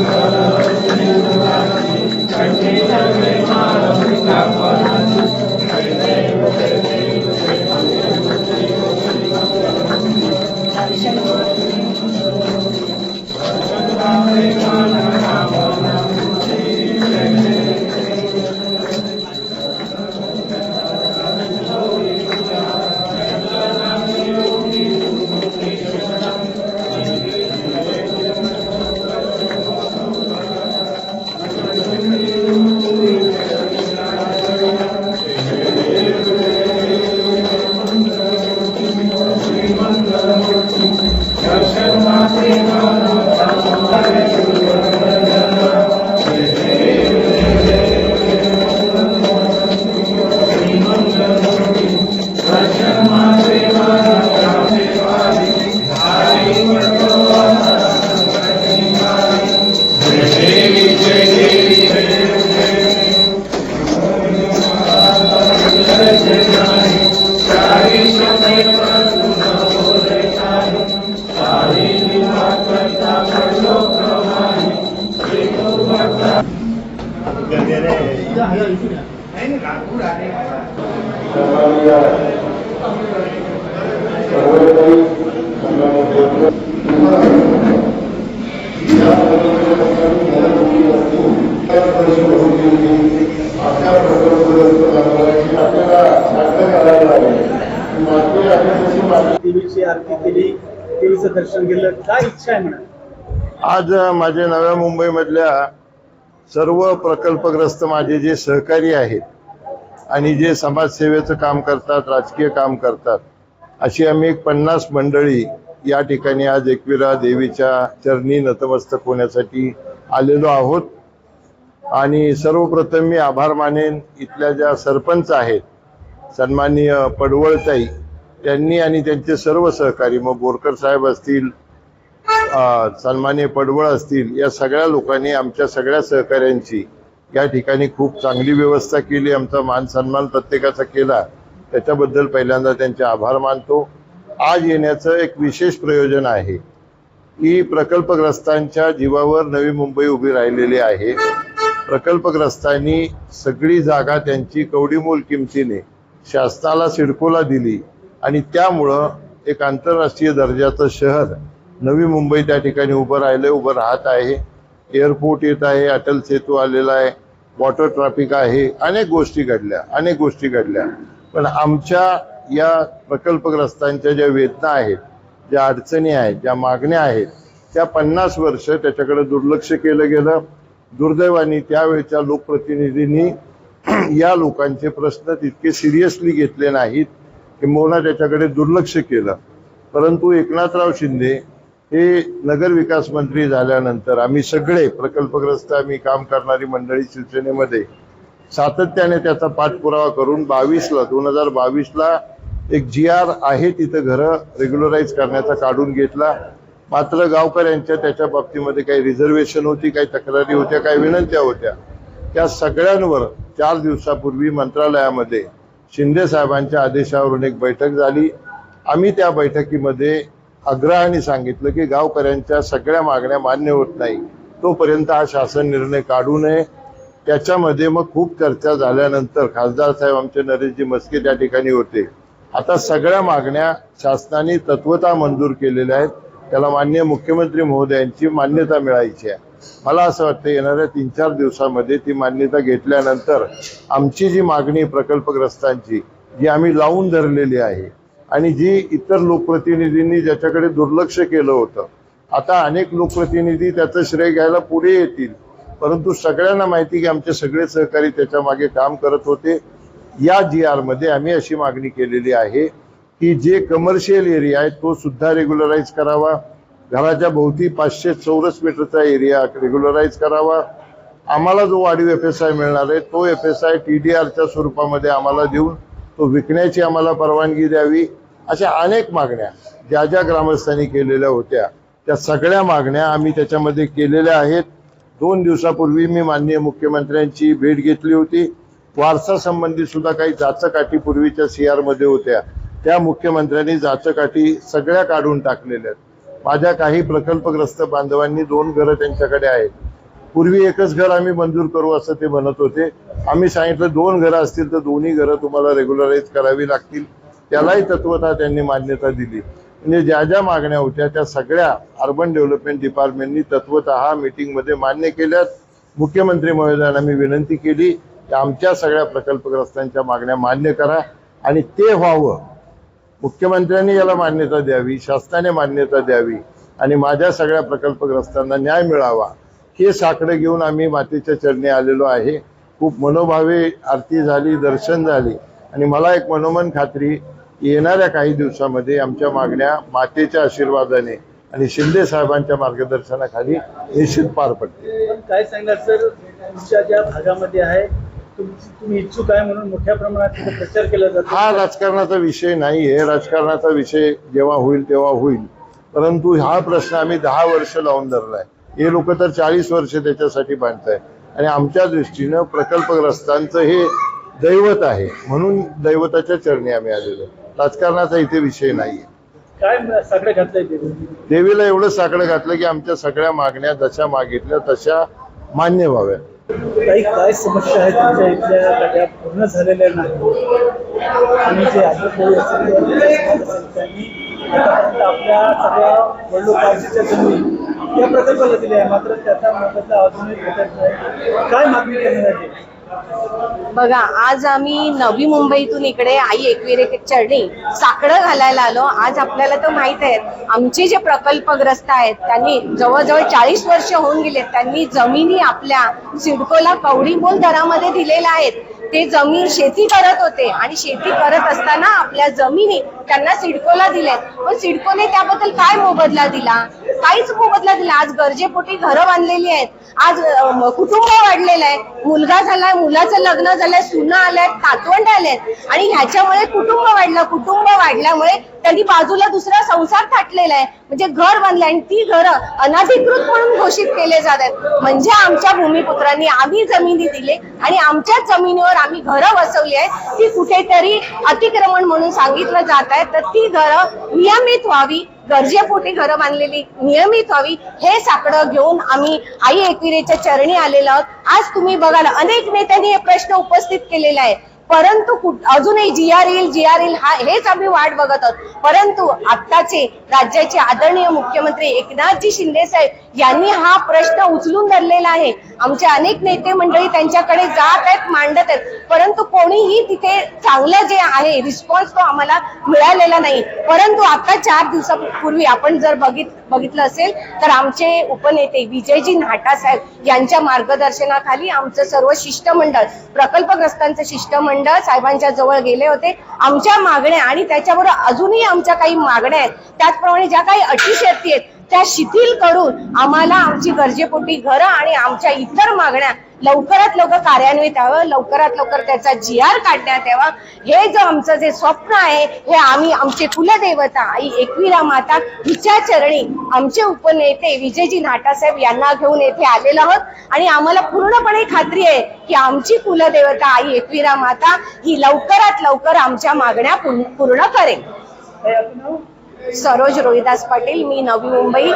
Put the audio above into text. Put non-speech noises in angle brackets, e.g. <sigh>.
Senhor. दर्शन काय इच्छा आहे म्हणा आज माझ्या नव्या मुंबईमधल्या सर्व प्रकल्पग्रस्त माझे जे सहकारी आहेत आणि जे समाजसेवेचं काम करतात राजकीय काम करतात अशी आम्ही एक पन्नास मंडळी या ठिकाणी आज एकविरा देवीच्या चरणी नतमस्तक होण्यासाठी आलेलो आहोत. आणि सर्वप्रथम मी आभार मानेन इथल्या ज्या सरपंच आहेत सन्माननीय पडवळताई त्यांनी आणि त्यांचे सर्व सहकारी मग बोरकर साहेब असतील अ, सन्माननीय पडवळ असतील या सगळ्या लोकांनी आमच्या सगळ्या सहकाऱ्यांची या ठिकाणी खूप चांगली व्यवस्था केली आमचा मान सन्मान प्रत्येकाचा केला. त्याच्याबद्दल पहिल्यांदा त्यांचे आभार मानतो. आज येण्याचं एक विशेष प्रयोजन आहे. की प्रकल्पग्रस्तांच्या जीवावर नवी मुंबई उभी राहिलेली आहे. प्रकल्पग्रस्तांनी सगळी जागा त्यांची कवडीमोल किमतीने शासनाला सिडकोला दिली आणि त्यामुळं एक आंतरराष्ट्रीय दर्जाचं शहर नवी मुंबई त्या ठिकाणी उभं राहिलं उभं राहत आहे. एअरपोर्ट येत आहे अटल सेतू आलेला आहे वॉटर ट्रॅफिक आहे अनेक गोष्टी घडल्या अनेक गोष्टी घडल्या. पण आमच्या या प्रकल्पग्रस्तांच्या ज्या वेदना आहेत ज्या अडचणी आहेत ज्या मागण्या आहेत त्या पन्नास वर्ष त्याच्याकडे दुर्लक्ष केलं गेलं. दुर्दैवाने त्यावेळच्या लोकप्रतिनिधींनी <clears throat> या लोकांचे प्रश्न तितके सिरियसली घेतले नाहीत किंबहुना त्याच्याकडे दुर्लक्ष केलं. परंतु एकनाथराव शिंदे हे नगर विकास मंत्री झाल्यानंतर आम्ही सगळे प्रकल्पग्रस्त आम्ही काम करणारी मंडळी शिवसेनेमध्ये सातत्याने त्याचा पाठपुरावा करून बावीसला दोन हजार बावीसला एक जी आर आहे तिथं घरं रेग्युलराईज करण्याचा काढून घेतला. मात्र गावकऱ्यांच्या त्याच्या बाबतीमध्ये काही रिझर्वेशन होती काही तक्रारी होत्या काही विनंत्या होत्या. त्या सगळ्यांवर चार दिवसापूर्वी मंत्रालयामध्ये शिंदे साहेबांच्या आदेशावरून एक बैठक झाली. आम्ही त्या बैठकीमध्ये आग्रहाने सांगितलं की गावकऱ्यांच्या सगळ्या मागण्या मान्य होत नाही. तोपर्यंत हा शासन निर्णय काढू नये. त्याच्यामध्ये मग खूप चर्चा झाल्यानंतर खासदार साहेब आमचे नरेशजी मस्के त्या ठिकाणी होते. आता सगळ्या मागण्या शासनाने तत्वता मंजूर केलेल्या आहेत. त्याला मान्य मुख्यमंत्री महोदयांची मान्यता मिळायची आहे. मला असं वाटतं येणाऱ्या तीन चार दिवसामध्ये ती मान्यता घेतल्यानंतर आमची जी मागणी प्रकल्पग्रस्तांची जी आम्ही लावून धरलेली आहे आणि जी इतर लोकप्रतिनिधींनी ज्याच्याकडे दुर्लक्ष केलं होतं आता अनेक लोकप्रतिनिधी त्याचं श्रेय घ्यायला पुढे येतील. परंतु सगळ्यांना माहिती की आमचे सगळे सहकारी त्याच्यामागे काम करत होते. या जी आरमध्ये आम्ही अशी मागणी केलेली आहे की जे कमर्शियल एरिया आहे तो सुद्धा रेग्युलराईज करावा. घराच्या भोवती पाचशे चौरस मीटरचा एरिया रेग्युलराईज करावा. आम्हाला जो वाढीव एफ एस आय मिळणार आहे तो F S I T D आरच्या स्वरूपामध्ये आम्हाला देऊन तो विकण्याची आम्हाला परवानगी द्यावी. अशा अनेक मागण्या ज्या ज्या ग्रामस्थांनी केलेल्या होत्या त्या सगळ्या मागण्या आम्ही त्याच्यामध्ये केलेल्या आहेत. दोन दिवसापूर्वी मी माननीय मुख्यमंत्र्यांची भेट घेतली होती. वारसा संबंधी सुद्धा काही जाचकाठी पूर्वीच्या सी आरमध्ये होत्या. त्या मुख्यमंत्र्यांनी जाचकाठी सगळ्या काढून टाकलेल्या आहेत. माझ्या काही प्रकल्पग्रस्त बांधवांनी दोन घरं त्यांच्याकडे आहेत. पूर्वी एकच घर आम्ही मंजूर करू असं ते म्हणत होते. आम्ही सांगितलं दोन घरं असतील तर दोन्ही घरं तुम्हाला रेग्युलराईज करावी लागतील. त्यालाही तत्वता त्यांनी मान्यता दिली. म्हणजे ज्या ज्या मागण्या होत्या त्या सगळ्या अर्बन डेव्हलपमेंट डिपार्टमेंटनी तत्वत मीटिंगमध्ये मान्य केल्यात. मुख्यमंत्री महोदयांना मी विनंती केली की आमच्या सगळ्या प्रकल्पग्रस्तांच्या मागण्या मान्य करा आणि ते व्हावं. मुख्यमंत्र्यांनी याला मान्यता द्यावी शासनाने मान्यता द्यावी आणि माझ्या सगळ्या प्रकल्पग्रस्तांना न्याय मिळावा. हे साकडं घेऊन आम्ही मातेच्या चरणी आलेलो आहे. खूप मनोभावे आरती झाली दर्शन झाली आणि मला एक मनोमन खात्री येणाऱ्या काही दिवसामध्ये आमच्या मागण्या मातेच्या आशीर्वादाने आणि शिंदे साहेबांच्या मार्गदर्शनाखाली निश्चित पार पडतील. पण काय सांगाल सर? तुमच्या ज्या भागामध्ये आहे तुम्ही इच्छुक आहे म्हणून मोठ्या प्रमाणात प्रचार केला जातो. हा राजकारणाचा विषय नाही आहे. राजकारणाचा विषय जेव्हा होईल तेव्हा होईल. परंतु हा प्रश्न आम्ही दहा वर्ष लावून धरलाय. हे लोक तर चाळीस वर्ष त्याच्यासाठी बांधताय आणि आमच्या दृष्टीनं प्रकल्पग्रस्तांचं हे दैवत आहे. म्हणून दैवताच्या चरणी आम्ही आलेलो. आहे. राजकारणाचा इथे विषय नाहीये. काय सगळे घातलंय देवीला एवढं साकडं घातलं की आमच्या सगळ्या मागण्या जशा मागितल्या तशा मान्य व्हाव्या. काही काय समस्या आहेत तुमच्या इथल्या? त्या पूर्ण झालेल्या नाही. आणि जे त्यांनी आतापर्यंत आपल्या सगळ्या वडलोपार्जीच्या जमिनी या प्रकल्पाला दिल्या आहे. मात्र त्याचा मोबदला अजूनही भेटत नाही. काय मागणी करण्यात येईल बघा आज आम्ही नवी मुंबईतून इकडे आई एकविरे चरणी साकडं घालायला आलो. आज आपल्याला तर माहीत आहे आमचे जे प्रकल्पग्रस्त आहेत त्यांनी जवळजवळ चाळीस वर्ष होऊन गेले त्यांनी जमिनी आपल्या सिडकोला कवडी मोल दरामध्ये दिलेल्या आहेत. ते जमीन शेती करत होते आणि शेती करत असताना आपल्या जमिनी त्यांना सिडकोला दिल्यात पण सिडकोने त्याबद्दल काय मोबदला दिला? काहीच मोबदला दिला. आज गरजेपोटी घरं बांधलेली आहेत. आज कुटुंब वाढलेलं आहे. मुलगा झालाय मुलाचं लग्न झालंय सुना आल्यात तातवंड आलेत आणि ह्याच्यामुळे कुटुंब वाढलं. कुटुंब वाढल्यामुळे त्यांनी बाजूला दुसरा संसार थाटलेला आहे. म्हणजे घर बांधलं आणि ती घरं अनाधिकृत म्हणून घोषित केले जात आहेत. म्हणजे आमच्या भूमिपुत्रांनी आम्ही जमिनी दिले आणि आमच्याच जमिनीवर आम्ही घरं बसवली आहेत. ती कुठेतरी अतिक्रमण म्हणून सांगितलं जात आहे. तर ती घरं नियमित व्हावी गरजेपोटी घरं बांधलेली नियमित व्हावी हे साकडं घेऊन आम्ही आई एकविरेच्या चरणी आलेलो आहोत. आज तुम्ही बघाल अनेक नेत्यांनी हे प्रश्न उपस्थित केलेला आहे परंतु अजूनही G R L G R L हा हेच आम्ही वाट बघत आहोत. परंतु आत्ताचे राज्याचे आदरणीय मुख्यमंत्री एकनाथजी शिंदे साहेब यांनी हा प्रश्न उचलून धरलेला आहे. आमचे अनेक नेते मंडळी त्यांच्याकडे जात आहेत मांडत आहेत. परंतु कोणीही तिथे चांगलं जे आहे रिस्पॉन्स तो आम्हाला मिळालेला नाही. परंतु आता चार दिवसापूर्वी आपण जर बघित बघितलं असेल तर आमचे उपनेते विजयजी नाटा साहेब यांच्या मार्गदर्शनाखाली आमचं सर्व शिष्टमंडळ प्रकल्पग्रस्तांचं शिष्टमंडळ साहेबांच्या जवळ गेले होते. आमच्या मागण्या आणि त्याच्याबरोबर अजूनही आमच्या काही मागण्या आहेत. त्याचप्रमाणे ज्या काही अटी शर्ती आहेत त्या शिथिल करून आम्हाला आमची गरजेपोटी घरं आणि आमच्या इतर मागण्या लवकरात लवकर कार्यान्वित व्हावं लवकरात लवकर त्याचा जी आर काढण्यात यावा. हे जो आमचं जे स्वप्न आहे हे आम्ही आमचे कुलदेवता आई एकविरा माता हिच्या चरणी आमचे उपनेते विजयजी नाटासाहेब यांना घेऊन येथे आलेलो आहोत. आणि आम्हाला पूर्णपणे खात्री आहे की आमची कुलदेवता आई एकविरा माता ही लवकरात लवकर आमच्या मागण्या पूर्ण करेल. सरोज रोहिदास पाटील मी नवी मुंबई